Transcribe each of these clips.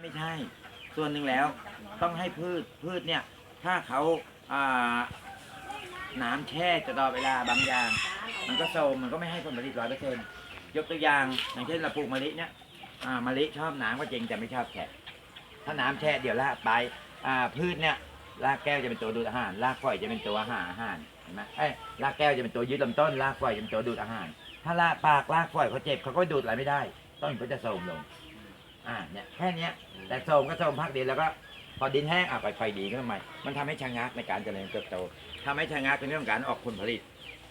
ไม่ใช่ ส่วนหนึ่งแล้วต้องให้พืชพืชเนี่ยถ้าเขาอ่าน้ำแช่ตลอดเวลาบางอย่าง มันก็โซมมันก็ไม่ให้ผลผลิตร้อยเปอร์เซ็นต์ยกตัวอย่างอย่างเช่นเราปลูกมะลิเนี่ยอ่ามะลิชอบน้ำก็จริงแต่ไม่ชอบแฉะถ้าน้ำแช่เดี๋ยวรากไปอ่าพืชเนี่ยรากแก้วจะเป็นตัวดูดอาหารรากฝอยจะเป็นตัวหาอาหารเห็นไหมเอ้ยรากแก้วจะเป็นตัวยึดลำต้นรากฝอยจะเป็นตัวดูดอาหาร ถ้ารากปากรากฝอยเขาเจ็บเขาก็ดูดอะไรไม่ได้ ต้นก็จะโทรมลง อ่าเนี่ยแค่เนี้ยแต่โทรมก็โทรมพักเดียวแล้วก็พอดินแห้งอะไปไฟดีก็ทำไมมันทำให้ชะงักในการเจริญเติบโตทำให้ชะงักในเรื่องของการออกผลผลิต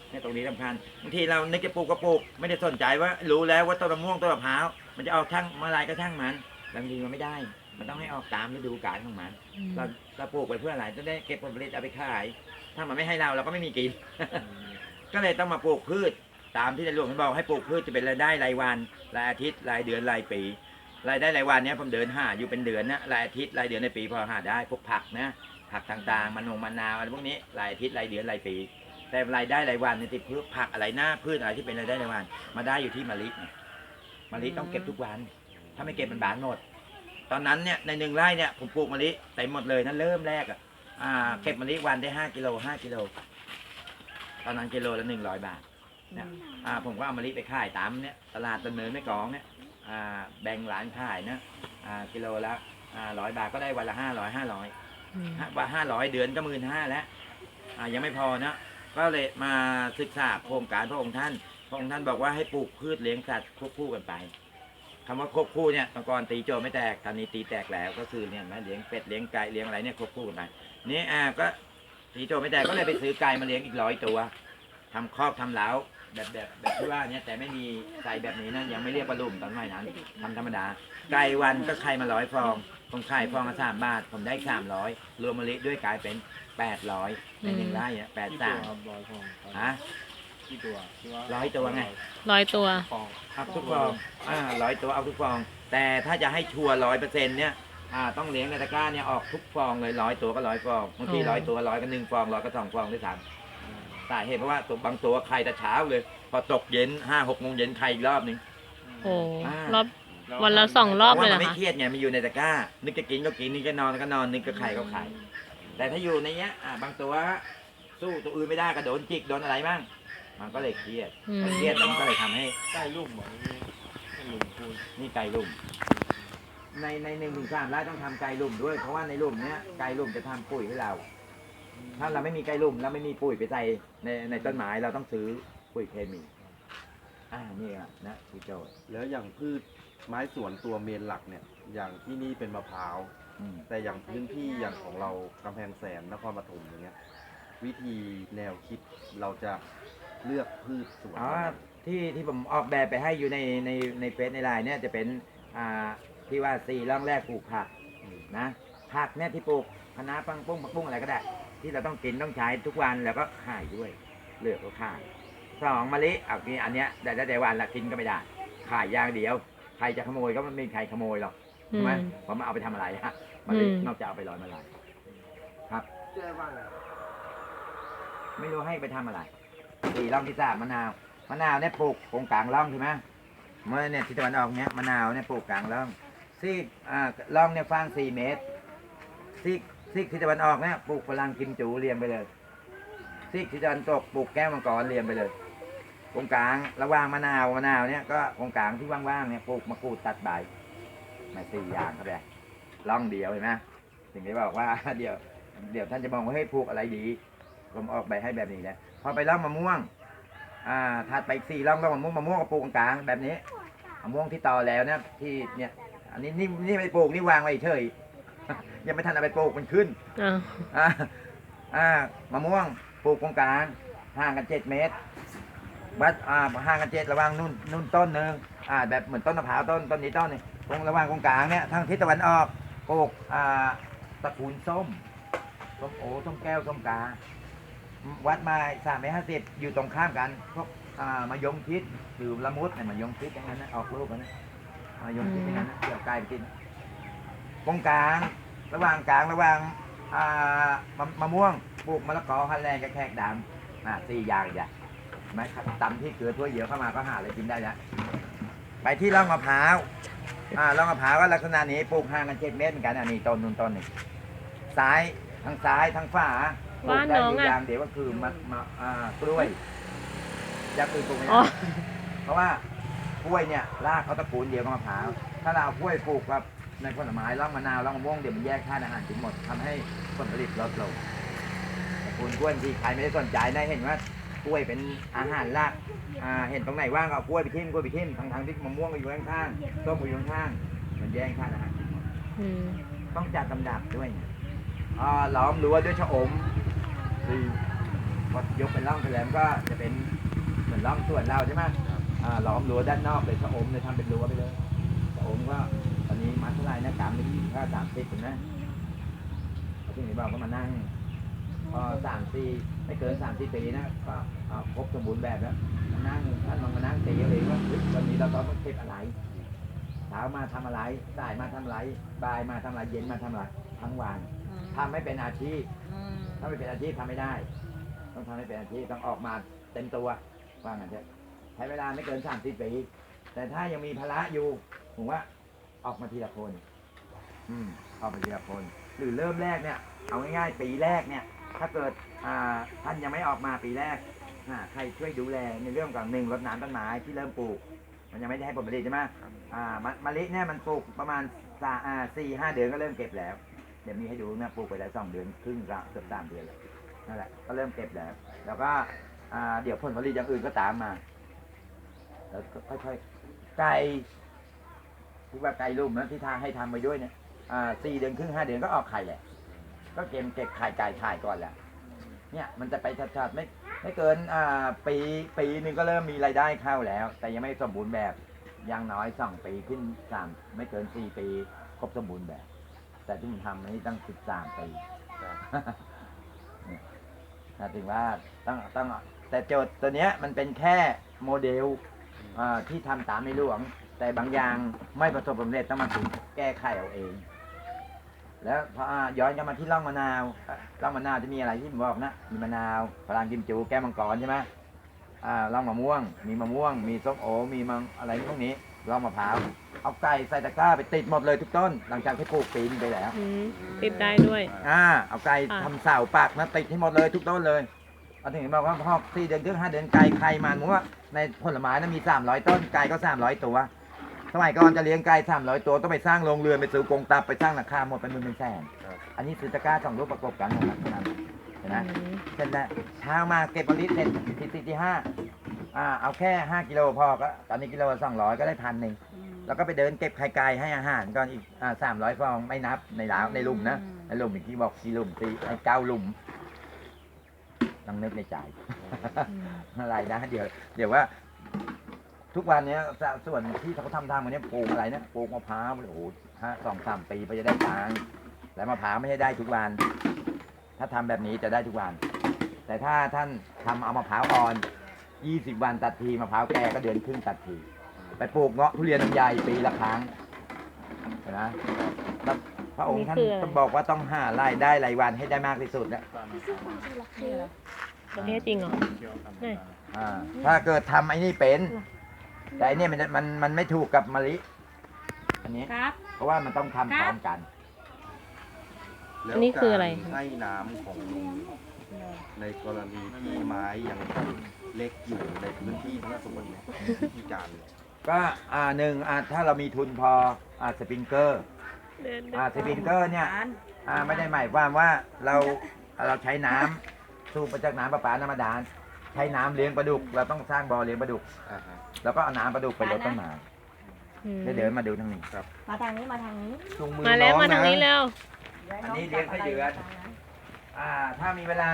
เนี่ยตรงนี้สำคัญบางทีเรานึกจะปลูกก็ปลูกไม่ได้สนใจว่ารู้แล้วว่าต้นมะม่วงต้นมะพร้าวมันจะออกช่างเมื่อไรก็ช่างมันบางทีมันไม่ได้ มันต้องให้ออกตามฤดูกาลของมันเราเราปลูกไปเพื่ออะไรจะได้เก็บผลผลิตเอาไปขาย ถ้ามันไม่ให้เราเราก็ไม่มีกิน ก็เลยต้องมาปลูกพืชตามที่ในหลวงท่านบอกให้ปลูกพืชจะเป็นรายได้รายวันรายอาทิตย์รายเดือนรายปี รายได้รายวันเนี้ยผมเดินหาอยู่เป็นเดือนนะรายอาทิตย์รายเดือนในปีพอหาได้พวกผักนะผักต่างๆมันงมะนาวอะไรพวกนี้รายอาทิตย์รายเดือนรายปี แต่รายได้รายวันเนี่ยที่พืชผักอะไรหน้าพืชอะไรที่เป็นรายได้รายวัน มาได้อยู่ที่มะลิเนี่ยมะลิต้องเก็บทุกวัน ถ้าไม่เก็บมันบานหมด ตอนนั้นเนี่ยในหนึ่งไร่เนี่ยผมปลูกมะลิเต็มหมดเลยนั่นเริ่มแรกอะอ่าเก็บมะลิวันได้ห้ากิโลห้ากิโลตอนนั้นกิโลละหนึ่งร้อยบาทเนี่ยอ่าผมก็เอามะลิไปขายตามเนี่ยตลาดดำเนินไม่กลองเนี่ยอ่า แบ่งร้านขายนะอ่ากิโลละอ่าร้อยบาทก็ได้วันละห้าร้อยห้าร้อยว่าห้าร้อยเดือนก็หมื่นห้าแล้วอ่ายังไม่พอนะก็เลยมาศึกษาโครงการพระองค์ท่าน พระองค์ท่านบอกว่าให้ปลูกพืชเลี้ยงสัตว์ควบคู่กันไปคำว่าควบคู่เนี่ยตะกอนตีโจไม่แตกตอนนี้ตีแตกแล้วก็คือเนี่ยเห็นไหมเลี้ยงเป็ดเลี้ยงไก่เลี้ยงอะไรเนี่ยควบคู่กันไปนี่อ่าก็ตีโจไม่แตกก็เลยไปซื้อไก่มาเลี้ยงอีกร้อยตัวทำคอกทำเล้า แบบแบบแบบที่ว่าเนี่ยแต่ไม่มีใส่แบบนี้นะยังไม่เรียกว่าลุ่มตอนใหม่นั้นทำธรรมดา ไก่วันก็ไข่มาร้อยฟอง ผมไข่ฟองละสามบาท ผมได้สามร้อยรวมมะลิด้วยกลายเป็นแปดร้อยในหนึ่งไร่อะแปดกี่สาตัวมครับร้อยฟองครับฮะกี่ตัวที่ว่าร้อยตัวไงร้อยตัวฟองเอาทุกฟองอ่าร้อยตัวเอาทุกฟอง แต่ถ้าจะให้ชัวร์ร้อยเปอร์เซ็นต์เนี่ยอ่าต้องเลี้ยงในตะกร้าเนี่ยออกทุกฟองเลยร้อยตัวก็ร้อยฟองบางทีอ๋อร้อยตัวร้อยก็หนึ่งฟองร้อยก็สองฟองด้วยซ้ำ สาเหตุเพราะว่าตัวบางตัวไข่แต่เช้าเลย พอตกเย็นห้าหกโมงเย็นไข่อีกรอบหนึ่งโอ้อ่ารอบวันละสองรอบเพราะเลยว่าเหรมันอไม่คะเครียดไงมันอยู่ในตะกร้า นึกจะกินก็กินนึกจะนอนก็นอนนึกจะไข่ก็ไข่แต่ถ้าอยู่ในเนี้ยอ่าบางตัวสู้ตัวอื่นไม่ได้ก็โดนจิกโดนอะไรบ้างมันก็เลยเครียดอืม พอเครียดแล้วมันก็เลยทำให้ใกล้ลุ่มเหมือนนี่ให้ลุ่มคูณนี่ไก่ลุ่ม ในในหนึ่งถึงสามไร่ต้องทำไก่ลุ่มด้วย เพราะว่าในลุ่มเนี้ยไก่ลุ่มจะทำปุ๋ยให้เรา ถ้าเราไม่มีไก่ลุ่มแล้วไม่มีปุ๋ยไปใส่ในในต้นไม้เราต้องซื้อปุ๋ยเคมี อ่านี่อะนะพี่โจทย์แล้วอย่างพืชไม้สวนตัวเมนหลักเนี่ย อย่างที่นี่เป็นมะพร้าว อืมแต่อย่างพื้นที่อย่างของเรากำแพงแสนนครปฐมอย่างเงี้ย วิธีแนวคิดเราจะเลือกพืชสวนอ๋อที่ที่ผมออกแบบไปให้อยู่ในในในเฟซในไลน์เนี่ยจะเป็นอ่าที่ว่าสี่ร่องแรกปลูกผัก อืมนะผักเนี่ยที่ปลูกคะน้าปังปุ้งผักบุ้งอะไรก็ได้ ที่เราต้องกินต้องใช้ทุกวันแล้วก็ขายด้วย เลือกก็ขายสองมะลิเอานี่อันเนี้ยได้ได้แต่วันละกินก็ไม่ได้ ขายอย่างเดียว ใครจะขโมยก็ไม่มีใครขโมยหรอกอืใช่มไหมผมมาเอาไปทำอะไรฮะมะลิอืมนอกจากเอาไปลอยมาลายครับแจ้ว่าไงไม่รู้ให้ไปทำอะไรสี่ร่องที่สามมะนาวมะนาวเนี่ยปลูกตรงกลางร่องใช่ไหมเมื่อเนี่ยทิศตะวันออกเนี่ยมะนาวเนี่ยปลูกกลางร่องซีกอ่าร่องเนี่ยฟางสี่เมตรซีก ซีกทิศตะวันออกเนี่ยปลูกฝรั่งกิมจูเรียงไปเลย ซีกทิศตะวันตกปลูกแก้วมังกรเรียงไปเลยตรงกลางระหว่างมะนาวมะนาวเนี่ยก็ตรงกลางที่ว่างๆเนี่ยปลูกมะกรูดตัดใบมาสี่อย่างครับแกร่องเดียวเห็นไหมถึงได้บอกว่าเดี๋ยวเดี๋ยวท่านจะมองว่าให้ปลูกอะไรดีผมออกใบให้แบบนี้นะพอไปร่องมะม่วง อ่าถัดไปอีกสี่ร่องร่องมะม่วงมะม่วงก็ปลูกกลางแบบนี้มะม่วงที่ต่อแล้วนะที่เนี่ย อันนี้นี่นี่ไม่ปลูกนี่วางไว้เฉย ยังไม่ทันเอาไปปลูกมันขึ้นอ่าอ่าอ่ามะม่วงปลูกตรงกลางห่างกันเจ็ดเมตรวัดอ่าห่างกันเจ็ดระหว่างนู่นนู่นต้นหนึ่งอ่าแบบเหมือนต้นมะพร้าวต้นต้นนี้ต้นนี่ตรงระหว่างตรงกลางเนี่ยทางทิศตะวันออกปลูกอ่าตระกูลส้มส้มโอส้มแก้วส้มกา วัดมาสามเมตรห้าสิบอยู่ตรงข้ามกันพวกอ่ามายงชิดหรือละมุดเนี่ยมายงชิดอย่างนั้นนะออกลูกกันนะมายงชิดอย่างนั้นนะเกี่ยวไก่ไปกิน ตรงกลาง ระหว่างกลางระหว่างอ่ามะมะม่วงปลูกมะละกอฮันแลนด์กับแขกดำอ่าสี่อย่างจ้ะเห็นไหมครับตำที่เกลือถ้วยเดียวเข้ามาก็หาอะไรกินได้แล้วไปที่ร่องมะพร้าวอ่าลองมะพร้าวก็ลักษณะนี้ปลูกห่างกันเจ็ดเมตรเหมือนกันอันนี้ต้นนู้นต้นหนึ่งซ้ายทางซ้ายทางฝาปลูกได้บ้านน้องอยู่อะ อย่างเดียวก็คือมะมะอ่ากล้วยอยากคือปลูกไม่อ๋อได้ เพราะว่ากล้วยเนี่ยรากเขาตระกูลเดียวกับมะพร้าว ถ้าเราเอากล้วยปลูกกับ ในผลไม้ร่องมะนาวร่องมะม่วงเดี๋ยวมันแยกธาตุอาหารทิ้งหมดทำให้ผลผลิตลดลงตระกูลกล้วยที่ใครไม่ได้สนใจนะเห็นว่ากล้วยเป็นอาหารหลักอ่าเห็นตรงไหนว่างก็เอากล้วยไปทิ่มกล้วยไปทิ่มทางทางๆที่มะม่วงก็อยู่ข้างๆส้มก็อยู่ข้างๆมันแย่งข้างอาหารอืมต้องจัดลำดับด้วยอ่าล้อมรั้วด้วยชะอมคือพอยกเป็นร่องไปแล้วมันก็จะเป็นเหมือนร่องส่วนเราใช่ไหมอ่าล้อมรั้วด้านนอกเลยชะอมเลยทำเป็นรั้วไปเลยชะอมก็ตอ นนี้มัดเท่าไหร่นะกรัมไม่ยี่ห้าสามสิบเห็นไหมเขาที่ไหนบอกก็มานั่งพอสามสี่ไม่เกินสามสี่ปีนะก็อ่าครบสมบูรณ์แบบแล้วมานั่งท่านลองมานั่งตีเอาเองว่าเฮ้ยวันนี้เราต้องเก็บอะไรเช้ามาทำอะไรสายมาทำอะไรบ่ายมาทำอะไรเย็นมาทำอะไรทั้งวันทำไม่เป็นอาชีพถ้าไม่เป็นอาชีพทำไม่ได้ ต้องทำให้เป็นอาชีพต้องออกมาเต็มตัวว่างั้นเถอะใช้เวลาไม่เกินสามสิบปีแต่ถ้ายังมีภาระอยู่ผมว่า ออกมาทีละคน อืมออกมาทีละคน หรือเริ่มแรกเนี่ย เอาง่ายๆ ปีแรกเนี่ย ถ้าเกิดอ่าท่านยังไม่ออกมาปีแรกอ่าใครช่วยดูแลในเรื่องของหนึ่งรดน้ำต้นไม้ที่เริ่มปลูก มันยังไม่ได้ให้ผลผลิตใช่ไหมอ่ามะมะลิเนี่ยมันปลูกประมาณสาอ่าสี่ห้าเดือนก็เริ่มเก็บแล้ว เดี๋ยวมีให้ดูนะปลูกไปแล้วสองเดือนครึ่งก็เกือบสามเดือนแล้วนั่นแหละก็เริ่มเก็บแล้ว แล้วก็อ่าเดี๋ยวผลผลิตอย่างอื่นก็ตามมาแล้วก็ค่อยๆไก่ ที่ว่าไก่ลุ่มนะที่ทางให้ทำไปด้วยเนี่ยอ่าสี่เดือนครึ่งห้าเดือนก็ออกไข่แหละ ก็เก็บเก็บไข่ไก่ขายก่อนแหละเนี่ยมันจะไปชัดๆไม่ไม่เกินอ่าปีปีหนึ่งก็เริ่มมีรายได้เข้าแล้ว แต่ยังไม่สมบูรณ์แบบอย่างน้อยสองปีขึ้นสามไม่เกินสี่ปีครบสมบูรณ์แบบ แต่ที่ผมทำนี่ตั้งสิบสามปีเนี่ยนะถึงว่าต้องต้องแต่โจทย์ตัวเนี้ยมันเป็นแค่โมเดลอ่าที่ทำตามในหลวง แต่บางอย่างไม่ประสบความสำเร็จต้องมาถึงแก้ไขเอาเอง แล้วพออ่าย้อนกลับมาที่ร่องมะนาวอะร่องมะนาวจะมีอะไรที่ผมบอกนะมีมะนาวพลังกิมจูแก้วมังกรใช่ไหมอ่าร่องมะม่วง มีมะม่วง มีส้มโอมีมังอะไรพวกนี้ร่องมะพร้าวเอาไก่ใส่ตะกร้าไปติดหมดเลยทุกต้น หลังจากที่ปลูกปีนงไปแล้วอืมติดได้ด้วยอ่าเอาไก่ค่ะทำเสาปักนะติดให้หมดเลยทุกต้นเลยเอาถึงบอกว่าพอสี่เดือนถึงห้าเดือนไก่ไข่มันว่าในผลไม้นั้นมีสามร้อยต้นไก่ก็สามร้อยตัว สมัยก่อนจะเลี้ยงไก่สามร้อยตัวต้องไปสร้างโรงเรือนไปซื้อกรงตับไปสร้างราคาหมดเป็นหมื่นเป็นแสนครับ อันนี้ซื้อตะกร้าสองรูปประกบกันนะครับนั่นเห็นไหมอืมเสร็จแล้วเช้ามาเก็บผลิตเสร็จที่ที่ที่ห้าอ่าเอาแค่ห้ากิโลพอก็ตอนนี้กิโลสองร้อยก็ได้พันหนึ่งแล้วก็ไปเดินเก็บไข่ไก่ให้อาหารก่อนอีกอ่าสามร้อยฟองไม่นับในหลาวในหลุมนะในหลุมอีกที่บอกสี่หลุมสี่ไอ้เก้าหลุมต้องนึกในใจ อะไรนะ เดี๋ยวเดี๋ยวว่า ทุกวันเนี้ยส่วนที่เขาทำทำกันเนี้ยปลูกอะไรนะปลูกมะพร้าวโอ้โหห้าสองสามปีไปจะได้ตังค์แล้วมะพร้าวไม่ใช่ได้ทุกวัน ถ้าทำแบบนี้จะได้ทุกวัน แต่ถ้าท่านทำเอามะพร้าวอ่อนยี่สิบวันตัดทีมะพร้าวแก่ก็เดือนครึ่งตัดที ไปปลูกเงาะทุเรียนลำไยปีละครั้งเห็นไหมแล้วพระองค์ท่านนี่คืออะไรต้องบอกว่าต้องหารายได้รายวันให้ได้มากที่สุดนะประเทศจริงเหรอเที่ยวทำนี่ตามอ่าถ้าเกิดทำไอ้นี่เป็น แต่อันนี้มันมันมันไม่ถูกกับมะลิ อันนี้ ครับ เพราะว่ามันต้องทำพร้อมกันแล้วอันนี้คืออะไรการให้น้ำของลุงในกรณีที่ไม้ยังเล็กอยู่ในพื้นที่ทั้งสวนเนี่ยวิธีการเนี่ย ก็อ่าหนึ่งอ่าถ้าเรามีทุนพออ่าสปริงเกอร์อ่าสปริงเกอร์เนี่ยอ่าไม่ได้หมายความว่าเราเราใช้น้ำสูบมาจากน้ำประปาธรรมดาใช้น้ำเลี้ยงปลาดุก เราต้องสร้างบ่อเลี้ยงปลาดุก อ่าฮะ แล้วก็เอาน้ำปลาดุกไปรดต้นไม้อืมได้เดินมาดูทางนี้มาทางนี้มาทางนี้จูงมือมาแล้วน้องมาทางนี้นะแล้ว อันนี้เลี้ยงไส้เดือน อ่า ถ้ามีเวลา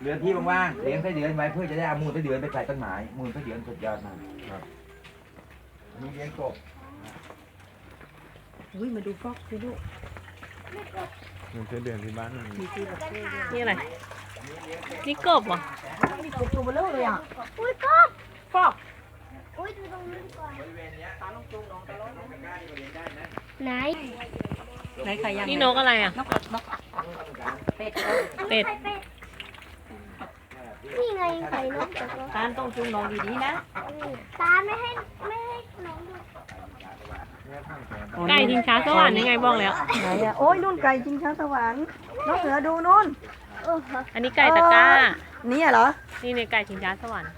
เหลือที่ว่างๆเลี้ยงไส้เดือนไว้เพื่อจะได้เอามูลไส้เดือนไปใส่ต้นไม้มูลไส้เดือนสุดยอดมากครับอันนี้เลี้ยงกบอุ้ยมาดูฟอกสิลูกเงินเพื่อเดือนที่บ้านมันมีที่แบบนี้นี่อะไร นี่กบเหรอ มีกบตัวเบลอเลยอะอุ้ยกบฟอก อุ้ยดูตรงนี้ดีกว่าบริเวณเนี้ยตาลงจุงลงตะลงลงกล้าอยู่เลี้ยงได้นะไหนไหนใครยังนี่นกอะไรอะ นกนกเป็ดเป็ดอันนี้ไข่เป็ดนี่ไงไข่นกแต่ว่าตาลต้องจูงน้องดีๆนะตาไม่ให้ไม่ให้น้องดูไก่ทิ้งช้าสวรรค์ยังไงบอกแล้ว ไหนอะโอ้ยนู่นไก่จริงช้าสวรรค์น้องเสือดูนู่นโอ้โหอันนี้ไก่ตะกร้า นี่เหรอ นี่ในไก่ชิงช้าสวรรค์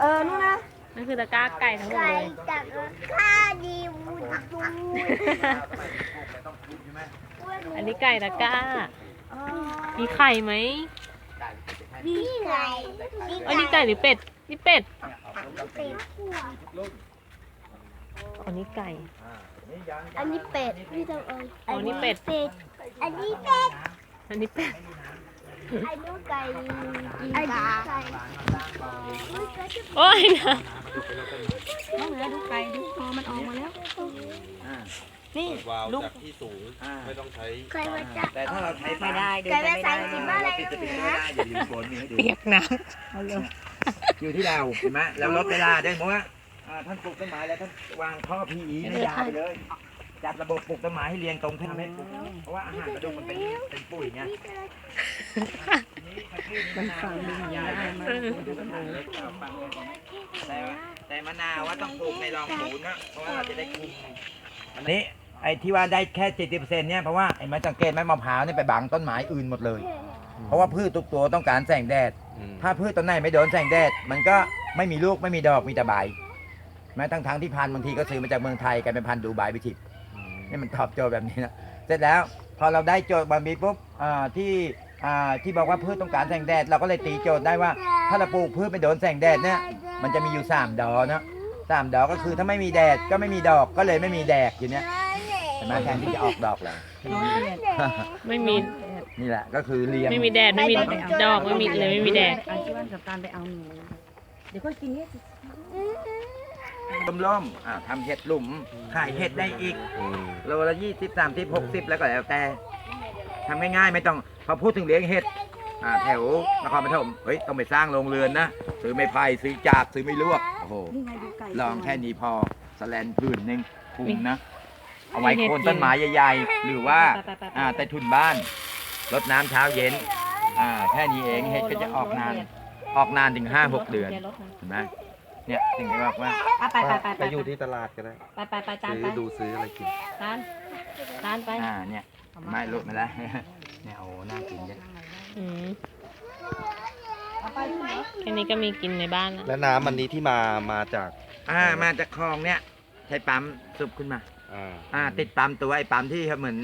เออนู่นนะ นั่นคือตะกร้าไก่ทั้งหมดไก่เลย จากข้าดีวูดดูอันนี้ไก่ตะกร้าอ๋อมีไข่ไหมนี่ไงอันนี้ไก่หรือเป็ด นี่เป็ด เป็ดอันนี้ไก่ อันนี้เป็ดพี่ต้องเอาอ๋อนี่เป็ด อันนี้เป็ด อันนี้เป็ด อันนี้ไก่อันนี้ไก่โอ้ยนะน้องเสือดูกไก่ดูกคอมันออกมาแล้ว นี่วาวลูกจากที่สูงอ่า ไม่ต้องใช้ไก่มาจากแต่ถ้าเราใช้ไม่ได้เดินไก่ไปภาไม่ษาได้อังกฤษว่าอะไรติดสปริงไม่ได้อย่าลืมโฟนมีให้ดูเปียกน้อยู่ที่เราเห็นไหมแล้วลดเวลาได้เพราะว่าอ่าท่านปลูกต้นไม้แล้วท่านวางท่อ PE ในยาวไปเลย จัดระบบปลูกต้นไม้ให้เรียงตรงเพื่อทำให้ปลูกเพราะว่าอาหารกระดูกมันเป็นเป็นปุ๋ยไงมันฟังดูเหมือนได้มากแต่ว่าแต่มะนาวว่าต้องปลูกในรองปูนนะเพราะว่าเราจะได้คุมอันนี้ไอ้ที่ว่าได้แค่เจ็ดสิบเปอร์เซ็นต์เนี่ยเพราะว่าไอ้ไม้สังเกตไหมมะพร้าวนี่ไปบังต้นไม้อื่นหมดเลย เพราะว่าพืชทุกตัวต้องการแสงแดด ถ้าพืชต้นไหนไม่โดนแสงแดด มันก็ไม่มีลูกไม่มีดอกมีแต่ใบแม้ทั้งทั้งๆที่พันธุ์บางทีก็ซื้อมาจากเมืองไทยกลายเป็นพันธุ์ดูใบไปทิพย์ นี่มันตอบโจทย์แบบนี้นะเสร็จแล้วพอเราได้โจทย์บางมีปุ๊บอ่าที่อ่าที่บอกว่าพืชต้องการแสงแดด เราก็เลยตีโจทย์ได้ว่า ถ้าเราปลูกพืชไม่โดนแสงแดดเนี่ยมันจะมีอยู่สามดอกนะสามดอกก็คือถ้าไม่มีแดดก็ไม่มีดอกก็เลยไม่มีแดกอยู่เนี้ยเห็นไหมแทนที่จะออกดอกเลยน้องเรียนำไม่มีนี่แหละก็คือเรียงไม่มีแดดไม่มีดอกไม่มีเลยไม่มีแดดอาชีวันกับการไปเอาหนูเดี๋ยวก็กินเนี่ย ล้มล้มๆอ่าทำเห็ดหลุม ขายเห็ดได้อีกโลละยี่สิบสามสิบหกสิบแล้วก็แล้วแต่ทำง่ายๆไม่ต้องพอพูดถึงเลี้ยงเห็ดอ่าแถวนครปฐมเฮ้ยต้องไปสร้างโรงเรือนนะซื้อไม้ไผ่ซื้อจากซื้อไม่ลวกโอ้โห นี่ไงดูไก่ลองแค่นี้พอสแลนพื้นหนึ่งคุมนะ เอาไว้โคนต้นไม้ใหญ่ๆ หรือว่าอ่าใต้ถุนบ้านรดน้ำเช้าเย็นอ่าแค่นี้เองเห็ดก็จะออกนาน ออกนานถึงห้าหกเดือนเห็นไหม เนี่ยถึงได้บอกว่าไปไปไปไปอยู่ที่ตลาดก็ได้ไปไปไปจานซื้ไปอดูซื้ออะไรกินจานจานไปอ่าเนี่ยไม่ลดไม่ได้ เนี่ยโอ้น่ากินเยอะอืมเอาไปที่ไหนแค่นี้ก็มีกินในบ้านแล้วและน้ำอันนี้ที่มามาจากอ่ามาจากคลองเนี่ยใช้ปั๊มสุบขึ้นมา อ่าอ่า ติดปั๊มตัวไอ้ปั๊มที่เหมือน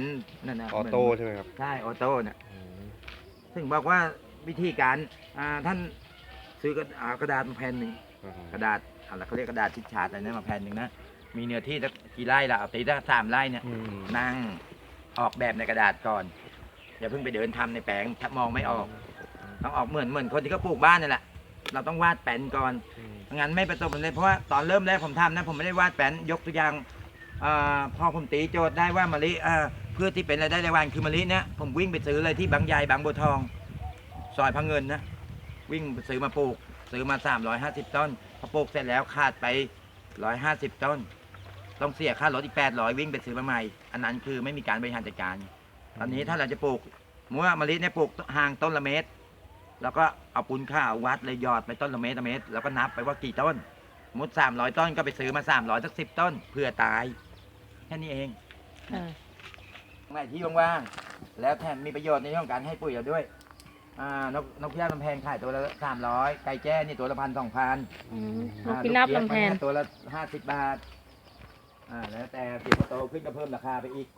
นั่นนะออโต้ใช่ไหมครับใช่ออโต้เนี่ยถึงบอกว่าวิธีการอ่าท่านซื้อกระอ่ากระดาษมาแผ่นหนึ่ง กระดาษอะไรเขาเรียกกระดาษทิชชาร์ดอะไรนั่นมาแผ่นหนึ่งนะมีเนื้อที่สักกี่ไร่ละเอาตีสักสามไร่เนี่ยอืมนั่งออกแบบในกระดาษก่อน อย่าเพิ่งไปเดินทำในแปลงถ้ามองไม่ออก ต้องออกเหมือนเหมือนคนที่เขาปลูกบ้านนี่แหละ เราต้องวาดแผนก่อนไม่งั้นไม่ประสบผลเลยเพราะว่าตอนเริ่มแรกผมทำนะผมไม่ได้วาดแผนยกตัวอย่างอาพอผมตีโจทย์ได้ว่ามะลิอ่าเพื่อที่เป็นรายได้รายวันคือมะลิเนี่ยผมวิ่งไปซื้อเลยที่บางใหญ่บางบัวทอง ซอยพังเงินนะวิ่งไปซื้อมาปลูก ซื้อมา 350 ต้นพอปลูกเสร็จแล้วขาดไป 150 ต้น ต้องเสียค่ารถอีก 800 วิ่งไปซื้อมาใหม่ อันนั้นคือไม่มีการบริหารจัดการ ตอนนี้ถ้าเราจะปลูกเมื่อมะลิเนี่ยปลูกห่างต้นละเมตร แล้วก็เอาปูนข้าววัดเลยหยอดไปต้นละเมตรละเมตร แล้วก็นับไปว่ากี่ต้นสมมุดสามร้อยต้นก็ไปซื้อมาสามร้อยสักสิบต้นเพื่อตาย แค่นี้เองอ่าตรงไหนที่ว่างๆ แล้วแถมมีประโยชน์ในเรื่องของการให้ปุ๋ยเราด้วย อ่านกนกพิราบลำแพงขายตัวละสามร้อยไก่แจ้นี่ตัวละพันสองพันอืมนกพิราบลำแพนตัวละห้าสิบบาทอ่าแล้วแต่เดี๋ยวพอโตขึ้นก็เพิ่มราคาไปอีก